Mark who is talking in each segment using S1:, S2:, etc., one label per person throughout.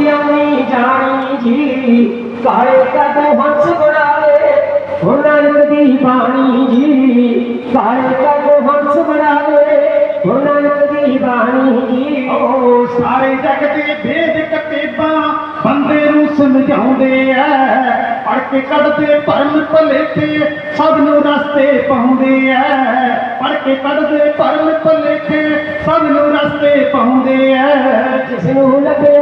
S1: ਨੌਕਰੀ ਆਉਣੀ ਜਾਣੀ ਜੀ। ਕਾਲੇ ਕਦੋਂ ਹੰਸ ਬਣਾਵੇ ਹੁਣ ਨਾਨਕ ਦੀ ਬਾਣੀ ਜੀ। ਕਾਲੇ ਕਦੋਂ ਹੰਸ ਬਣਾਵੇ ਹੁਣ ਨਾਨਕ ਦੀ ਬਾਣੀ ਜੀ।
S2: ਓ ਸਾਰੇ ਜਗ ਦੇ ਭੇਦ ਕਤੇਬਾਂ ਬੰਦੇ ਨੂੰ ਸਮਝਾਉਂਦੇ ਐ। ਪੜ ਕੇ ਕੱਢਦੇ ਭਰਮ ਭਲੇਖੇ ਸਭ ਨੂੰ ਰਸਤੇ ਪਾਉਂਦੇ ਐ। ਪੜ ਕੇ ਕੱਢਦੇ ਭਰਮ ਭਲੇਖੇ ਸਭ ਨੂੰ ਰਸਤੇ ਪਾਉਂਦੇ ਐ।
S1: ਜਿਸ ਨੂੰ ਇਹ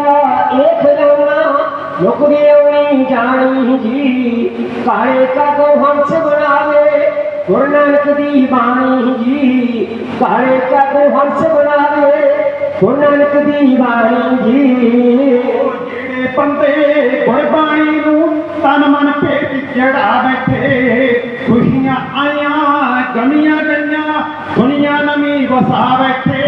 S1: ਖਜ਼ਾਨਾ ਨੌਕਰੀ ਆਉਣੀ ਜਾਣੀ ਜੀ ਕਾਲੇ ਕਦੋਂ ਹੰਸ ਬਣਾਵੇ ਗੁਰੂ ਨਾਨਕ ਦੀ ਬਾਣੀ ਜੀ ਕਾਲੇ ਕਦੋਂ ਹੰਸ ਬਣਾਵੇ ਗੁਰੂ ਨਾਨਕ ਦੀ ਬਾਣੀ ਜੀ
S2: ਓ ਜਿਹੜੇ ਬੰਦੇ ਗੁਰਬਾਣੀ ਨੂੰ ਤਨ ਮਨ ਭੇਟ ਜੜਾ ਬੈਠੇ ਖੁਸ਼ੀਆਂ ਆਈਆਂ ਗਮੀਆਂ ਗਈਆਂ ਦੁਨੀਆ ਨਵੀਂ ਵਸਾ ਬੈਠੇ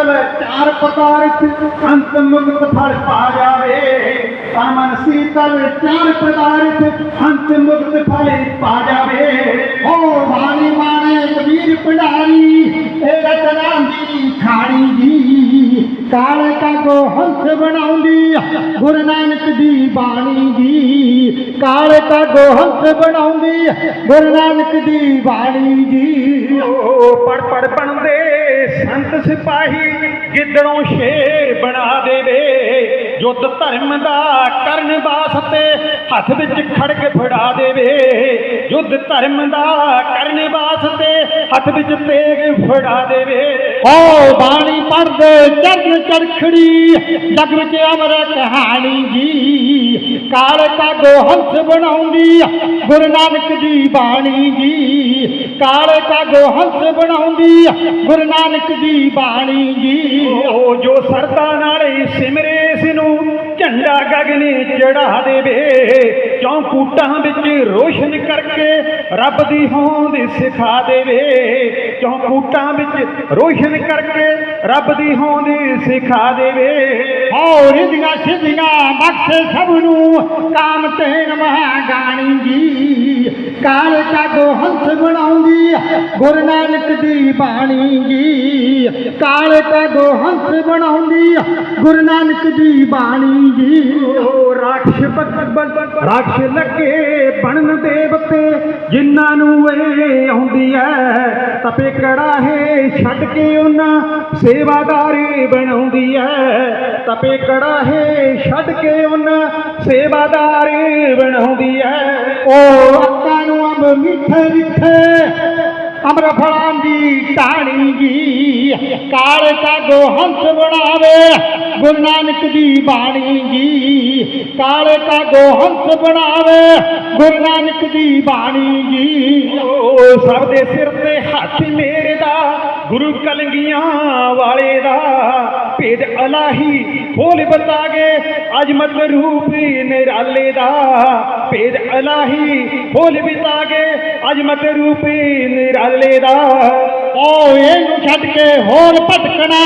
S2: ਮਨ ਚਾਰ ਪਦਾਰਥ ਅੰਤ ਮੁਕਤ ਫਲ ਪਾ ਜਾਵੇ। ਤਨ ਸੀਤਲ ਚਾਰ ਪਦਾਰਥ ਅੰਤ ਮੁਕਤ ਫਲ ਪਾ ਜਾਵੇ। ਓ ਬਾਣੀ ਮਾਣੇ ਕਬੀਰ ਭੰਡਾਰੀ, ਇਹ ਰਤਨਾਂ ਦੀ ਖਾਣੀ ਜੀ। ਕਾਲੇ ਕਾ ਕੋ ਹੰਸ ਬਣਾਉਂਦੀ, ਗੁਰੂ ਨਾਨਕ ਦੀ ਬਾਣੀ ਜੀ। ਕਾਲੇ ਕਾ ਕੋ ਹੰਸ ਬਣਾਉਂਦੀ, ਗੁਰੂ ਨਾਨਕ ਦੀ ਬਾਣੀ ਜੀ। ਓ ਪੜ ਪੜ ਬਣਦੇ ਸਿਪਾਹੀ ਗਿੱਦੜੋਂ ਸ਼ੇਰ ਬਣਾ ਦੇਵੇ ਯੁੱਧ ਧਰਮ ਦਾ ਕਰਨ ਵਾਸਤੇ ਹੱਥ ਵਿੱਚ ਖੜਕ ਫੜਾ ਦੇਵੇ। ਯੁੱਧ ਧਰਮ ਦਾ ਕਰਨ ਵਾਸਤੇ ਹੱਥ ਵਿੱਚ ਤੇਗ ਫੜਾ ਦੇਵੇ। ਓ ਬਾਣੀ ਪੜਦੇ ਚਰਨ ਚਰਖੜੀ ਜਗ ਵਿੱਚ ਅਮਰ ਕਹਾਣੀ ਜੀ। ਕਾਲ ਕਾਗੋ ਹੰਸ ਬਣਾਉਂਦੀ ਗੁਰੂ ਨਾਨਕ ਦੀ ਬਾਣੀ ਜੀ। ਕਾਲ ਕਾਗੋ ਹੰਸ ਬਣਾਉਂਦੀ ਗੁਰੂ ਨਾਨਕ ਦੀ ਬਾਣੀ ਜੀ। ਉਹ ਜੋ ਸਰਦਾ ਨਾਲ ਸਿਮਰੇ ਇਸ ਨੂੰ ਝੰਡਾ ਗਗਨੇ ਚੜਾ ਦੇਵੇ। ਚੌਂਕੂਟਾਂ ਵਿੱਚ ਰੋਸ਼ਨ ਕਰਕੇ ਰੱਬ ਦੀ ਹੋਂਦ ਸਿਖਾ ਦੇਵੇ। ਚੌਂਕੂਟਾਂ ਵਿੱਚ ਰੋਸ਼ਨ ਕਰਕੇ ਰੱਬ ਦੀ ਹੋਂਦ ਸਿਖਾ ਦੇਵੇ। ਹਉ ਰਿਧੀਆਂ ਸਿਧੀਆਂ ਬਖਸ਼ੇ ਸਭ ਨੂੰ। ਕਾਮ ਤੇਨ ਮਹਾਗਾਣੀ ਜੀ ਕਾਲ ਕਾਗੋ ਹੰਸ ਬਣਾਉਂਦੀ ਗੁਰੂ ਨਾਨਕ ਦੀ ਬਾਣੀ ਜੀ। ਕਾਲ ਕਾਗੋ ਹੰਸ ਬਣਾਉਂਦੀ ਗੁਰੂ ਨਾਨਕ ਦੀ ਬਾਣੀ ਜੀ। ਓ ਰਾਖਸ਼ ਬਨ ਰਾਖਸ਼ ਲੱਗੇ ਬਣਨ ਦੇਵਤੇ ਜਿਨ੍ਹਾਂ ਨੂੰ ਇਹ ਆਉਂਦੀ ਐ, ਤਪੇ ਕੜਾਹੇ ਛੱਡ ਕੇ ਉਹਨਾਂ ਸੇਵਾਦਾਰੀ ਬਣਾਉਂਦੀ ਹੈ ਤਪੇ ਕੜਾਹੇ ਛੱਡ ਕੇ ਉਹਨਾਂ ਸੇਵਾਦਾਰੀ ਬਣਾਉਂਦੀ ਹੈ ਉਹ ਅੱਖਾਂ ਨੂੰ ਅੰਬ ਮਿੱਠੇ ਮਿੱਠੇ ਅਮਰ ਫਲਾਂ ਦੀ ਟਾਣੀ ਜੀ, ਕਾਲ ਕਾਗੋ ਹੰਸ ਬਣਾਵੇ। ਗੁਰੂ ਨਾਨਕ ਦੀ ਬਾਣੀ ਜੀ। ਕਾਲ ਕਾਗੋ ਹੰਸ ਬਣਾਵੇ ਗੁਰੂ ਨਾਨਕ ਦੀ ਬਾਣੀ ਜੀ। ਓ ਸਭ ਦੇ ਸਿਰ ਤੇ ਹੱਥ ਮੇਰੇ ਦਾ ਗੁਰੂ ਕਲੰਗੀਆਂ ਵਾਲੇ ਦਾ। ਭੇਦ ਅਲਾਹੀ ਖੋਲ ਬਤਾਗੇ ਅਜਮਤ ਰੂਪ ਨਿਰਾਲੇ ਦਾ। ਭੇਦ ਅਲਾਹੀ ਖੋਲ ਬਤਾਗੇ ਅਜਮਤ ਰੂਪ ਨਿਰਾਲੇ ਦਾ। ਓ ਇਹਨੂੰ ਛੱਡ ਕੇ ਹੋਰ ਭਟਕਣਾ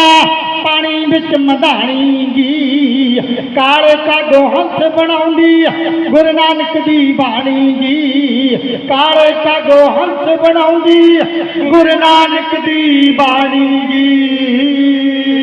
S2: ਪਾਣੀ ਵਿੱਚ ਮਧਾਣੀ ਜੀ। ਕਾਲੇ ਕਾਗੋ ਹੰਸ ਬਣਾਉਂਦੀ ਗੁਰੂ ਨਾਨਕ ਦੀ ਬਾਣੀ ਜੀ। ਕਾਲੇ ਕਾਗੋ ਹੰਸ ਬਣਾਉਂਦੀ ਗੁਰੂ ਨਾਨਕ ਦੀ ਬਾਣੀ ਜੀ।